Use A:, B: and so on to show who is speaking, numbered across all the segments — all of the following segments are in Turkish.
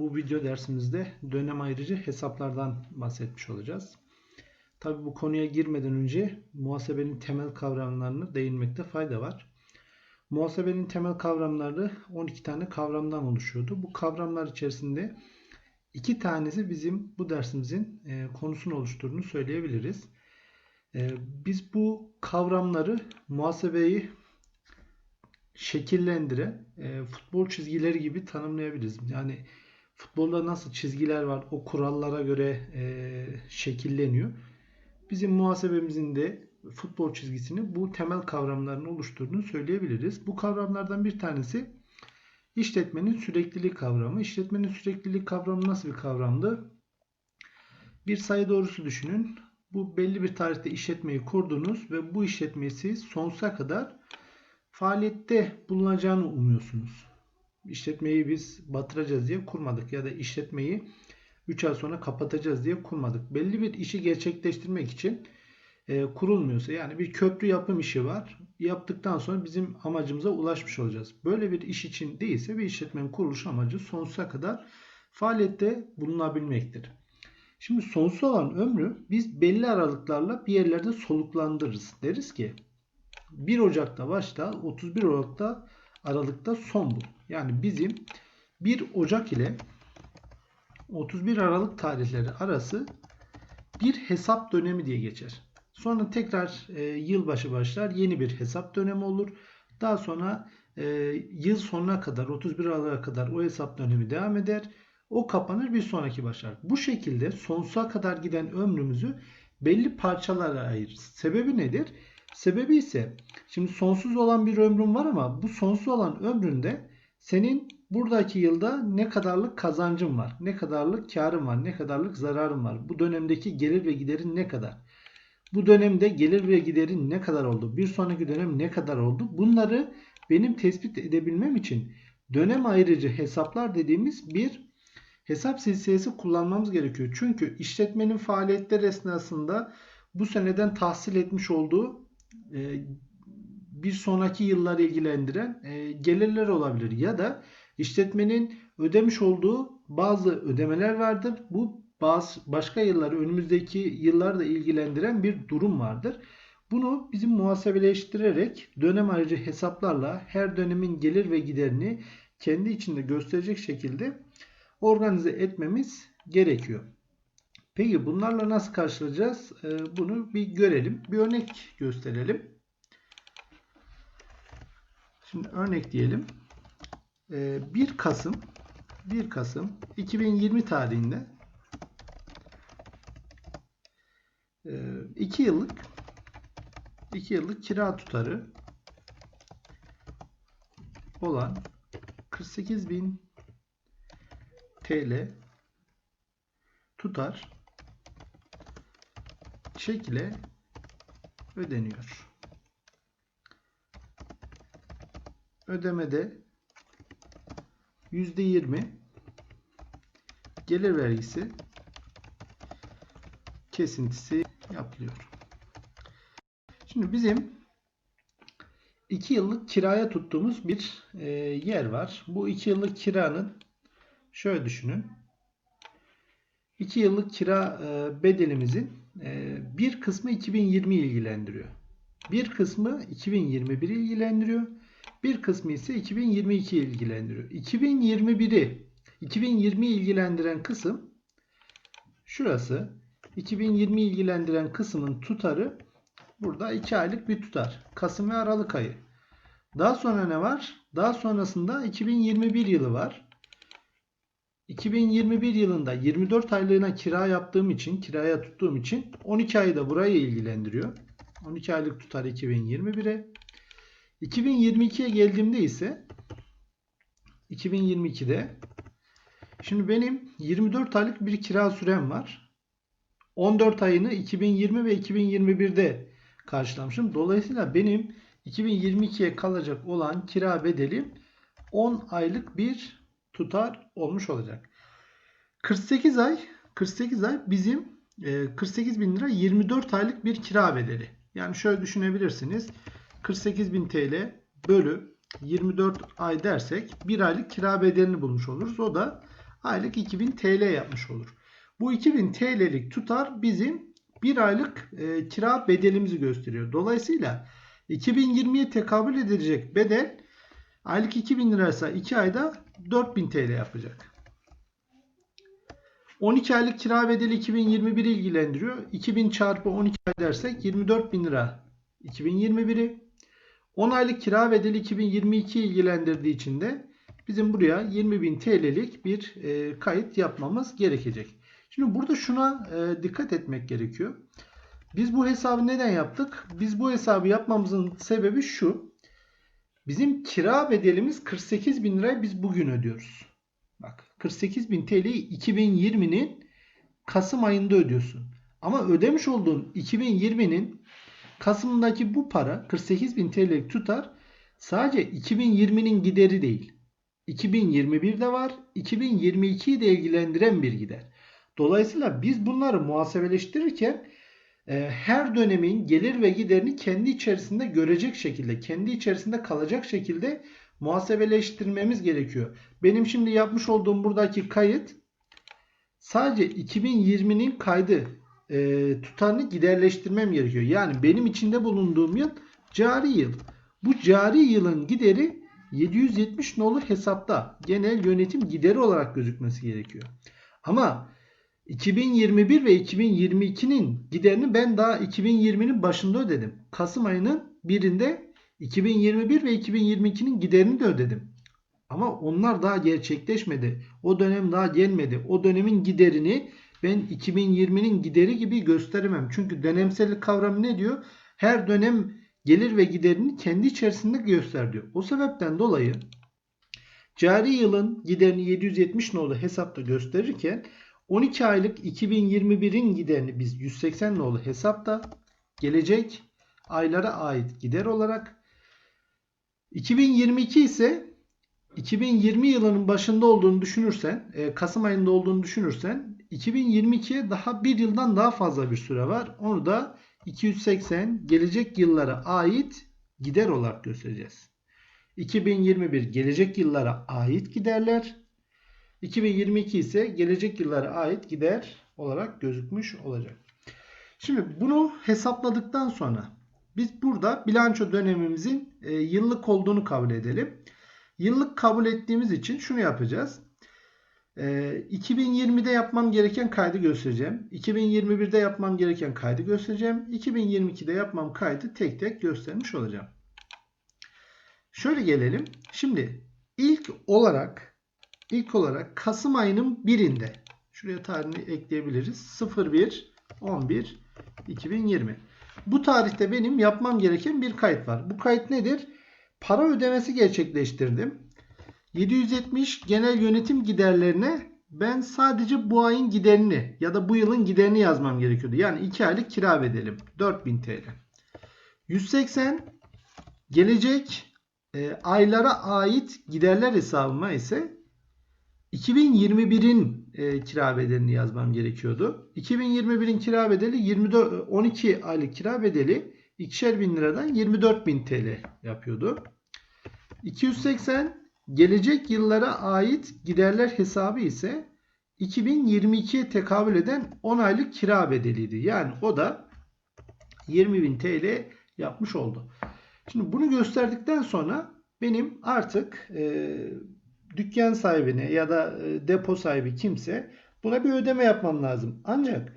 A: bu video dersimizde dönem ayrıcı hesaplardan bahsetmiş olacağız. Tabi bu konuya girmeden önce muhasebenin temel kavramlarını değinmekte fayda var. Muhasebenin temel kavramları 12 tane kavramdan oluşuyordu. Bu kavramlar içerisinde iki tanesi bizim bu dersimizin e, konusunu oluşturduğunu söyleyebiliriz. E, biz bu kavramları muhasebeyi şekillendiren e, futbol çizgileri gibi tanımlayabiliriz. Yani futbolda nasıl çizgiler var o kurallara göre e, şekilleniyor. Bizim muhasebemizin de futbol çizgisini bu temel kavramların oluşturduğunu söyleyebiliriz. Bu kavramlardan bir tanesi işletmenin süreklilik kavramı. İşletmenin süreklilik kavramı nasıl bir kavramdı? Bir sayı doğrusu düşünün. Bu belli bir tarihte işletmeyi kurdunuz ve bu işletmeyi siz sonsuza kadar faaliyette bulunacağını umuyorsunuz. İşletmeyi biz batıracağız diye kurmadık ya da işletmeyi 3 ay sonra kapatacağız diye kurmadık. Belli bir işi gerçekleştirmek için e, kurulmuyorsa yani bir köprü yapım işi var. Yaptıktan sonra bizim amacımıza ulaşmış olacağız. Böyle bir iş için değilse bir işletmenin kuruluş amacı sonsuza kadar faaliyette bulunabilmektir. Şimdi sonsuz olan ömrü biz belli aralıklarla bir yerlerde soluklandırırız. Deriz ki 1 Ocak'ta başla 31 Ocak'ta Aralık'ta son bul. Yani bizim 1 Ocak ile 31 Aralık tarihleri arası bir hesap dönemi diye geçer. Sonra tekrar e, yılbaşı başlar yeni bir hesap dönemi olur. Daha sonra e, yıl sonuna kadar 31 Aralık'a kadar o hesap dönemi devam eder. O kapanır bir sonraki başlar. Bu şekilde sonsuza kadar giden ömrümüzü belli parçalara ayırırız. Sebebi nedir? Sebebi ise şimdi sonsuz olan bir ömrün var ama bu sonsuz olan ömründe senin buradaki yılda ne kadarlık kazancın var, ne kadarlık karın var, ne kadarlık zararın var. Bu dönemdeki gelir ve giderin ne kadar? Bu dönemde gelir ve giderin ne kadar oldu? Bir sonraki dönem ne kadar oldu? Bunları benim tespit edebilmem için dönem ayrıcı hesaplar dediğimiz bir hesap silsilesi kullanmamız gerekiyor. Çünkü işletmenin faaliyetler esnasında bu seneden tahsil etmiş olduğu e, bir sonraki yılları ilgilendiren e, gelirler olabilir ya da işletmenin ödemiş olduğu bazı ödemeler vardır. Bu bazı başka yılları önümüzdeki yıllarda ilgilendiren bir durum vardır. Bunu bizim muhasebeleştirerek dönem ayrıcı hesaplarla her dönemin gelir ve giderini kendi içinde gösterecek şekilde organize etmemiz gerekiyor. Peki bunlarla nasıl karşılayacağız? Ee, bunu bir görelim. Bir örnek gösterelim. Şimdi örnek diyelim. 1 ee, Kasım 1 Kasım 2020 tarihinde 2 e, yıllık 2 yıllık kira tutarı olan 48.000 TL tutar çek ile ödeniyor. Ödemede %20 gelir vergisi kesintisi yapılıyor. Şimdi bizim 2 yıllık kiraya tuttuğumuz bir e, yer var. Bu 2 yıllık kiranın şöyle düşünün. 2 yıllık kira e, bedelimizin bir kısmı 2020 ilgilendiriyor. Bir kısmı 2021 ilgilendiriyor. Bir kısmı ise 2022 ilgilendiriyor. 2021'i 2020 ilgilendiren kısım şurası. 2020 ilgilendiren kısmın tutarı burada 2 aylık bir tutar. Kasım ve Aralık ayı. Daha sonra ne var? Daha sonrasında 2021 yılı var. 2021 yılında 24 aylığına kira yaptığım için, kiraya tuttuğum için 12 ayı da burayı ilgilendiriyor. 12 aylık tutar 2021'e. 2022'ye geldiğimde ise 2022'de şimdi benim 24 aylık bir kira sürem var. 14 ayını 2020 ve 2021'de karşılamışım. Dolayısıyla benim 2022'ye kalacak olan kira bedelim 10 aylık bir tutar olmuş olacak. 48 ay 48 ay bizim 48 e, bin lira 24 aylık bir kira bedeli. Yani şöyle düşünebilirsiniz. 48 bin TL bölü 24 ay dersek bir aylık kira bedelini bulmuş oluruz. O da aylık 2000 TL yapmış olur. Bu 2000 TL'lik tutar bizim bir aylık e, kira bedelimizi gösteriyor. Dolayısıyla 2020'ye tekabül edecek bedel aylık 2000 liraysa 2 ayda 4000 TL yapacak. 12 aylık kira bedeli 2021 ilgilendiriyor. 2000 çarpı 12 ay dersek 24 bin lira 2021'i. 10 aylık kira bedeli 2022 ilgilendirdiği için de bizim buraya 20 bin TL'lik bir e, kayıt yapmamız gerekecek. Şimdi burada şuna e, dikkat etmek gerekiyor. Biz bu hesabı neden yaptık? Biz bu hesabı yapmamızın sebebi şu. Bizim kira bedelimiz 48 bin lirayı biz bugün ödüyoruz. Bak 48 bin TL'yi 2020'nin Kasım ayında ödüyorsun. Ama ödemiş olduğun 2020'nin Kasım'daki bu para 48 bin TL'lik tutar sadece 2020'nin gideri değil. 2021'de var. 2022'yi de ilgilendiren bir gider. Dolayısıyla biz bunları muhasebeleştirirken her dönemin gelir ve giderini kendi içerisinde görecek şekilde, kendi içerisinde kalacak şekilde muhasebeleştirmemiz gerekiyor. Benim şimdi yapmış olduğum buradaki kayıt sadece 2020'nin kaydı e, tutarını giderleştirmem gerekiyor. Yani benim içinde bulunduğum yıl cari yıl. Bu cari yılın gideri 770 nolu hesapta genel yönetim gideri olarak gözükmesi gerekiyor. Ama 2021 ve 2022'nin giderini ben daha 2020'nin başında ödedim. Kasım ayının birinde 2021 ve 2022'nin giderini de ödedim. Ama onlar daha gerçekleşmedi. O dönem daha gelmedi. O dönemin giderini ben 2020'nin gideri gibi gösteremem. Çünkü dönemsellik kavramı ne diyor? Her dönem gelir ve giderini kendi içerisinde göster diyor. O sebepten dolayı cari yılın giderini 770 nolu hesapta gösterirken 12 aylık 2021'in giderini biz 180 nolu hesapta gelecek aylara ait gider olarak 2022 ise 2020 yılının başında olduğunu düşünürsen, e, Kasım ayında olduğunu düşünürsen 2022'ye daha bir yıldan daha fazla bir süre var. Onu da 280 gelecek yıllara ait gider olarak göstereceğiz. 2021 gelecek yıllara ait giderler. 2022 ise gelecek yıllara ait gider olarak gözükmüş olacak. Şimdi bunu hesapladıktan sonra biz burada bilanço dönemimizin e, yıllık olduğunu kabul edelim. Yıllık kabul ettiğimiz için şunu yapacağız. 2020'de yapmam gereken kaydı göstereceğim. 2021'de yapmam gereken kaydı göstereceğim. 2022'de yapmam kaydı tek tek göstermiş olacağım. Şöyle gelelim. Şimdi ilk olarak ilk olarak Kasım ayının birinde şuraya tarihini ekleyebiliriz. 01 11 2020. Bu tarihte benim yapmam gereken bir kayıt var. Bu kayıt nedir? Para ödemesi gerçekleştirdim. 770 genel yönetim giderlerine ben sadece bu ayın giderini ya da bu yılın giderini yazmam gerekiyordu. Yani 2 aylık kira bedelim 4000 TL. 180 gelecek e, aylara ait giderler hesabıma ise 2021'in e, kira bedelini yazmam gerekiyordu. 2021'in kira bedeli 24 12 aylık kira bedeli 2'şer bin liradan 24 bin TL yapıyordu. 280 gelecek yıllara ait giderler hesabı ise 2022'ye tekabül eden 10 aylık kira bedeliydi. Yani o da 20.000 TL yapmış oldu. Şimdi bunu gösterdikten sonra benim artık e, dükkan sahibine ya da e, depo sahibi kimse buna bir ödeme yapmam lazım. Ancak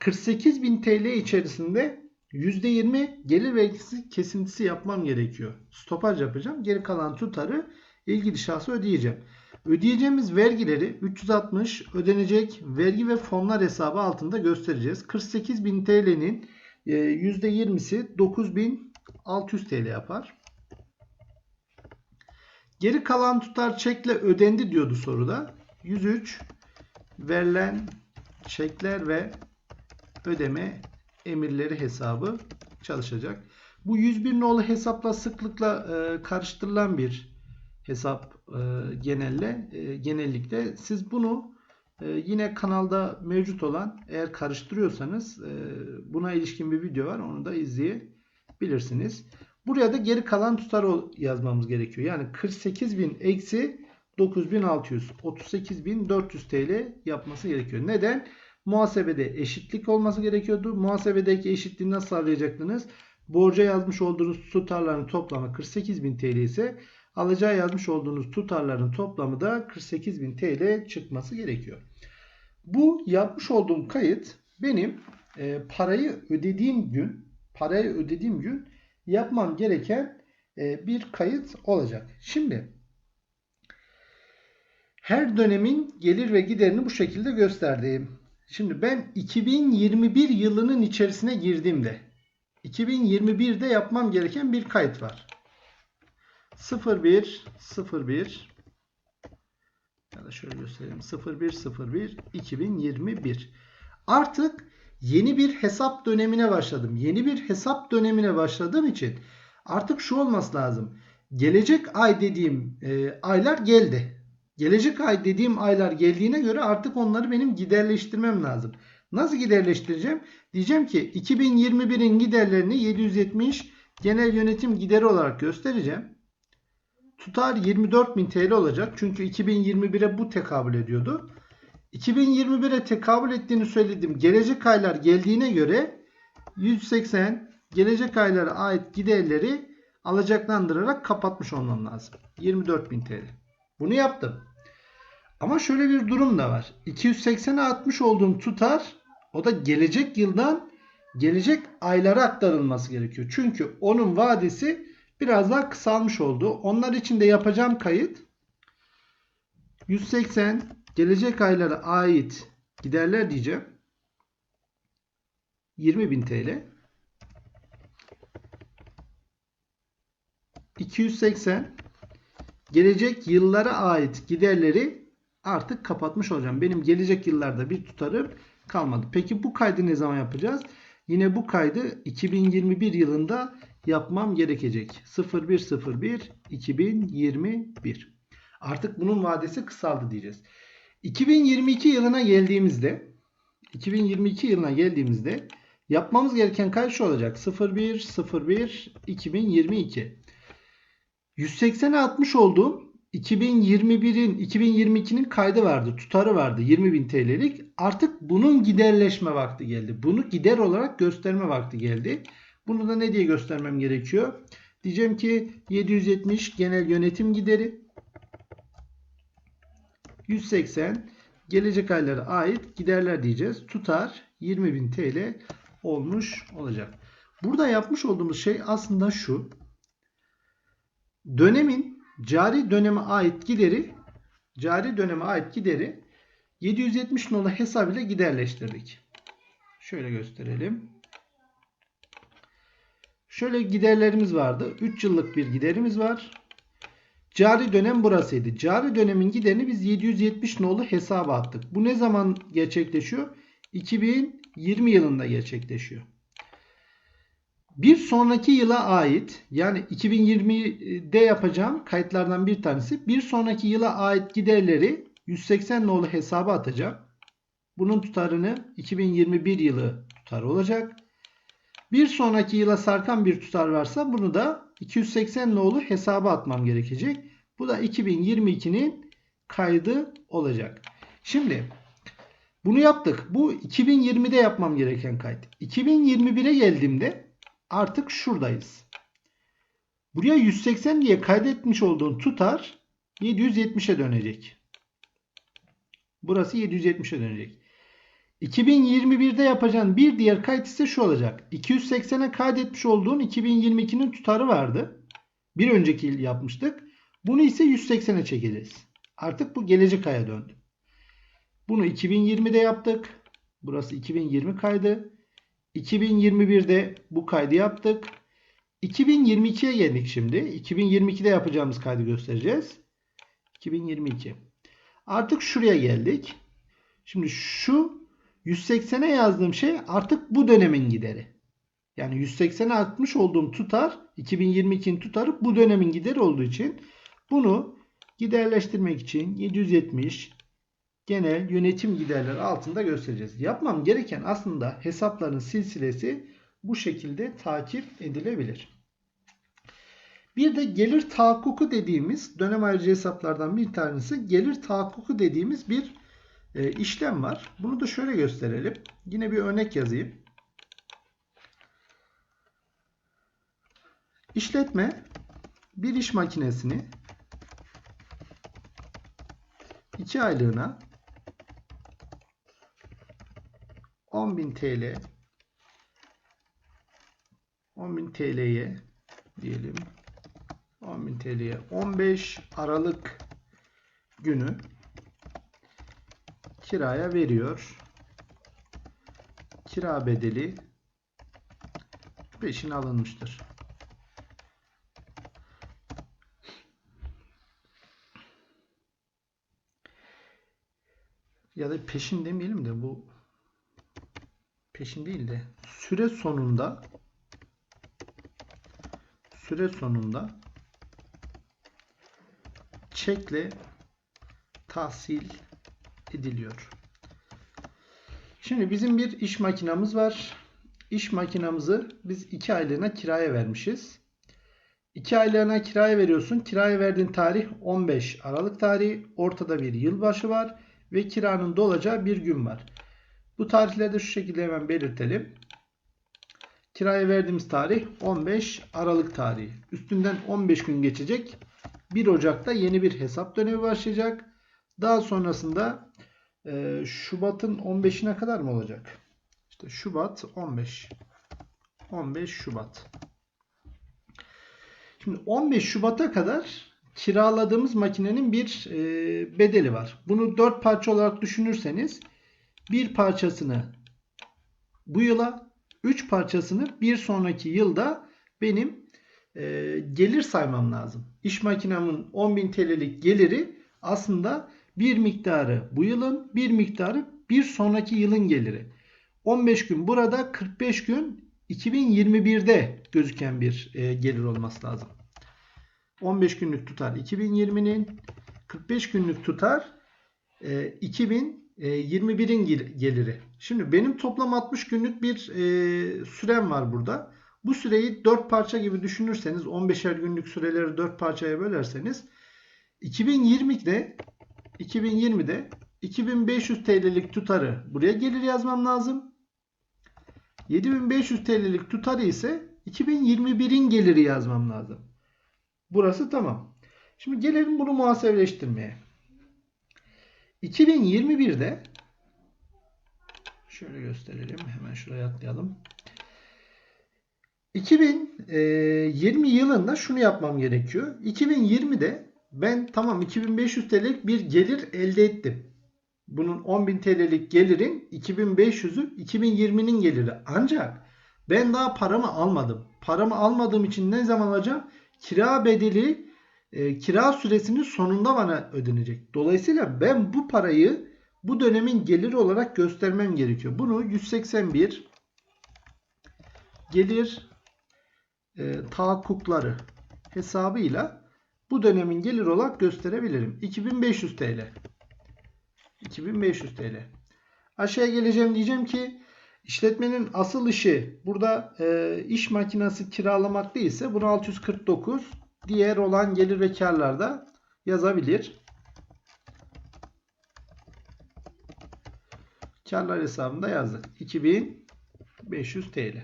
A: 48.000 TL içerisinde %20 gelir vergisi kesintisi yapmam gerekiyor. Stopaj yapacağım. Geri kalan tutarı ilgili şahsa ödeyeceğim. Ödeyeceğimiz vergileri 360 ödenecek vergi ve fonlar hesabı altında göstereceğiz. 48.000 TL'nin %20'si 9.600 TL yapar. Geri kalan tutar çekle ödendi diyordu soruda. 103 verilen çekler ve ödeme emirleri hesabı çalışacak. Bu 101 nolu hesapla sıklıkla e, karıştırılan bir hesap e, genelle e, genellikle siz bunu e, yine kanalda mevcut olan eğer karıştırıyorsanız e, buna ilişkin bir video var onu da izleyebilirsiniz. Buraya da geri kalan tutarı yazmamız gerekiyor. Yani 48.000 eksi 9600 38400 TL yapması gerekiyor. Neden? Muhasebede eşitlik olması gerekiyordu. Muhasebedeki eşitliği nasıl sağlayacaktınız? Borca yazmış olduğunuz tutarların toplamı 48.000 TL ise alacağı yazmış olduğunuz tutarların toplamı da 48.000 TL çıkması gerekiyor. Bu yapmış olduğum kayıt benim e, parayı ödediğim gün parayı ödediğim gün yapmam gereken e, bir kayıt olacak. Şimdi her dönemin gelir ve giderini bu şekilde gösterdim. Şimdi ben 2021 yılının içerisine girdiğimde 2021'de yapmam gereken bir kayıt var. 01 01 ya da şöyle göstereyim 0101 2021 artık yeni bir hesap dönemine başladım. Yeni bir hesap dönemine başladığım için artık şu olması lazım. Gelecek ay dediğim e, aylar geldi. Gelecek ay dediğim aylar geldiğine göre artık onları benim giderleştirmem lazım. Nasıl giderleştireceğim? Diyeceğim ki 2021'in giderlerini 770 genel yönetim gideri olarak göstereceğim. Tutar 24.000 TL olacak. Çünkü 2021'e bu tekabül ediyordu. 2021'e tekabül ettiğini söyledim. Gelecek aylar geldiğine göre 180 gelecek aylara ait giderleri alacaklandırarak kapatmış olmam lazım. 24.000 TL. Bunu yaptım. Ama şöyle bir durum da var. 280'e atmış olduğum tutar o da gelecek yıldan gelecek aylara aktarılması gerekiyor. Çünkü onun vadesi biraz daha kısalmış oldu. Onlar için de yapacağım kayıt 180 gelecek aylara ait giderler diyeceğim. 20.000 TL 280 gelecek yıllara ait giderleri artık kapatmış olacağım. Benim gelecek yıllarda bir tutarım kalmadı. Peki bu kaydı ne zaman yapacağız? Yine bu kaydı 2021 yılında yapmam gerekecek. 0101 2021. Artık bunun vadesi kısaldı diyeceğiz. 2022 yılına geldiğimizde 2022 yılına geldiğimizde yapmamız gereken kayıt olacak. 0101 2022. 180'e atmış olduğum 2021'in 2022'nin kaydı vardı. Tutarı vardı 20.000 TL'lik. Artık bunun giderleşme vakti geldi. Bunu gider olarak gösterme vakti geldi. Bunu da ne diye göstermem gerekiyor? Diyeceğim ki 770 genel yönetim gideri 180 gelecek aylara ait giderler diyeceğiz. Tutar 20.000 TL olmuş olacak. Burada yapmış olduğumuz şey aslında şu. Dönemin cari döneme ait gideri cari döneme ait gideri 770 nolu hesap ile giderleştirdik. Şöyle gösterelim. Şöyle giderlerimiz vardı. 3 yıllık bir giderimiz var. Cari dönem burasıydı. Cari dönemin giderini biz 770 nolu hesaba attık. Bu ne zaman gerçekleşiyor? 2020 yılında gerçekleşiyor. Bir sonraki yıla ait yani 2020'de yapacağım kayıtlardan bir tanesi bir sonraki yıla ait giderleri 180 nolu hesaba atacağım. Bunun tutarını 2021 yılı tutarı olacak. Bir sonraki yıla sarkan bir tutar varsa bunu da 280 nolu hesaba atmam gerekecek. Bu da 2022'nin kaydı olacak. Şimdi bunu yaptık. Bu 2020'de yapmam gereken kayıt. 2021'e geldiğimde artık şuradayız. Buraya 180 diye kaydetmiş olduğun tutar 770'e dönecek. Burası 770'e dönecek. 2021'de yapacağın bir diğer kayıt ise şu olacak. 280'e kaydetmiş olduğun 2022'nin tutarı vardı. Bir önceki yıl yapmıştık. Bunu ise 180'e çekeceğiz. Artık bu gelecek aya döndü. Bunu 2020'de yaptık. Burası 2020 kaydı. 2021'de bu kaydı yaptık. 2022'ye geldik şimdi. 2022'de yapacağımız kaydı göstereceğiz. 2022. Artık şuraya geldik. Şimdi şu 180'e yazdığım şey artık bu dönemin gideri. Yani 180'e atmış olduğum tutar 2022'nin tutarı bu dönemin gideri olduğu için bunu giderleştirmek için 770 genel yönetim giderleri altında göstereceğiz. Yapmam gereken aslında hesapların silsilesi bu şekilde takip edilebilir. Bir de gelir tahakkuku dediğimiz dönem ayrıcı hesaplardan bir tanesi gelir tahakkuku dediğimiz bir e, işlem var. Bunu da şöyle gösterelim. Yine bir örnek yazayım. İşletme bir iş makinesini 2 aylığına 10.000 TL 10.000 TL'ye diyelim 10.000 TL'ye 15 Aralık günü kiraya veriyor. Kira bedeli peşin alınmıştır. Ya da peşin demeyelim de bu peşin değil de süre sonunda süre sonunda çekle tahsil ediliyor. Şimdi bizim bir iş makinamız var. İş makinamızı biz 2 aylığına kiraya vermişiz. 2 aylığına kiraya veriyorsun. Kiraya verdiğin tarih 15 Aralık tarihi. Ortada bir yılbaşı var ve kiranın dolacağı bir gün var. Bu tarihleri de şu şekilde hemen belirtelim. Kiraya verdiğimiz tarih 15 Aralık tarihi. Üstünden 15 gün geçecek. 1 Ocak'ta yeni bir hesap dönemi başlayacak. Daha sonrasında e, Şubat'ın 15'ine kadar mı olacak? İşte Şubat 15. 15 Şubat. Şimdi 15 Şubat'a kadar kiraladığımız makinenin bir e, bedeli var. Bunu 4 parça olarak düşünürseniz bir parçasını bu yıla 3 parçasını bir sonraki yılda benim e, gelir saymam lazım. İş makinemin 10.000 TL'lik geliri aslında bir miktarı bu yılın bir miktarı bir sonraki yılın geliri. 15 gün burada 45 gün 2021'de gözüken bir e, gelir olması lazım. 15 günlük tutar 2020'nin 45 günlük tutar e, 2021'in geliri. Şimdi benim toplam 60 günlük bir e, sürem var burada. Bu süreyi 4 parça gibi düşünürseniz 15'er günlük süreleri 4 parçaya bölerseniz 2020'de 2020'de 2500 TL'lik tutarı buraya gelir yazmam lazım. 7500 TL'lik tutarı ise 2021'in geliri yazmam lazım. Burası tamam. Şimdi gelelim bunu muhasebeleştirmeye. 2021'de şöyle gösterelim. Hemen şuraya atlayalım. 2020 yılında şunu yapmam gerekiyor. 2020'de ben tamam 2500 TL'lik bir gelir elde ettim. Bunun 10.000 TL'lik gelirin 2500'ü 2020'nin geliri. Ancak ben daha paramı almadım. Paramı almadığım için ne zaman alacağım? Kira bedeli e, kira süresinin sonunda bana ödenecek. Dolayısıyla ben bu parayı bu dönemin geliri olarak göstermem gerekiyor. Bunu 181 gelir e, tahakkukları hesabıyla bu dönemin gelir olarak gösterebilirim. 2500 TL. 2500 TL. Aşağıya geleceğim diyeceğim ki işletmenin asıl işi burada e, iş makinesi kiralamak değilse bunu 649 diğer olan gelir ve karlarda yazabilir. Karlar hesabında yazdık. 2500 TL.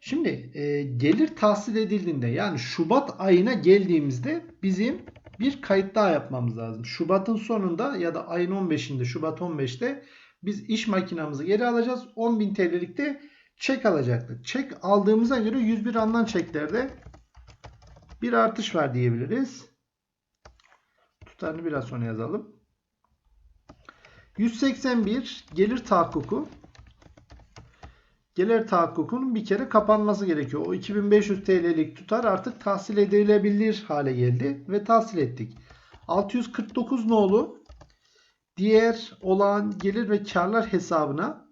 A: Şimdi e, gelir tahsil edildiğinde yani Şubat ayına geldiğimizde bizim bir kayıt daha yapmamız lazım. Şubat'ın sonunda ya da ayın 15'inde Şubat 15'te biz iş makinamızı geri alacağız. 10.000 TL'lik de çek alacaktık. Çek aldığımıza göre 101 alınan çeklerde bir artış var diyebiliriz. Tutarını biraz sonra yazalım. 181 gelir tahakkuku gelir tahakkukunun bir kere kapanması gerekiyor. O 2500 TL'lik tutar artık tahsil edilebilir hale geldi ve tahsil ettik. 649 nolu diğer olan gelir ve karlar hesabına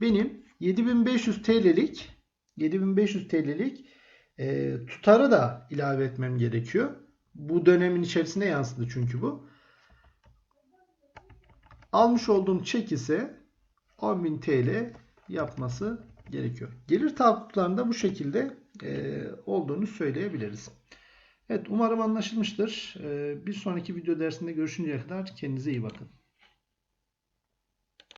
A: benim 7500 TL'lik 7500 TL'lik e, tutarı da ilave etmem gerekiyor. Bu dönemin içerisinde yansıdı çünkü bu. Almış olduğum çek ise 10.000 TL yapması gerekiyor. Gelir tahakkuklarında bu şekilde e, olduğunu söyleyebiliriz. Evet umarım anlaşılmıştır. E, bir sonraki video dersinde görüşünceye kadar kendinize iyi bakın.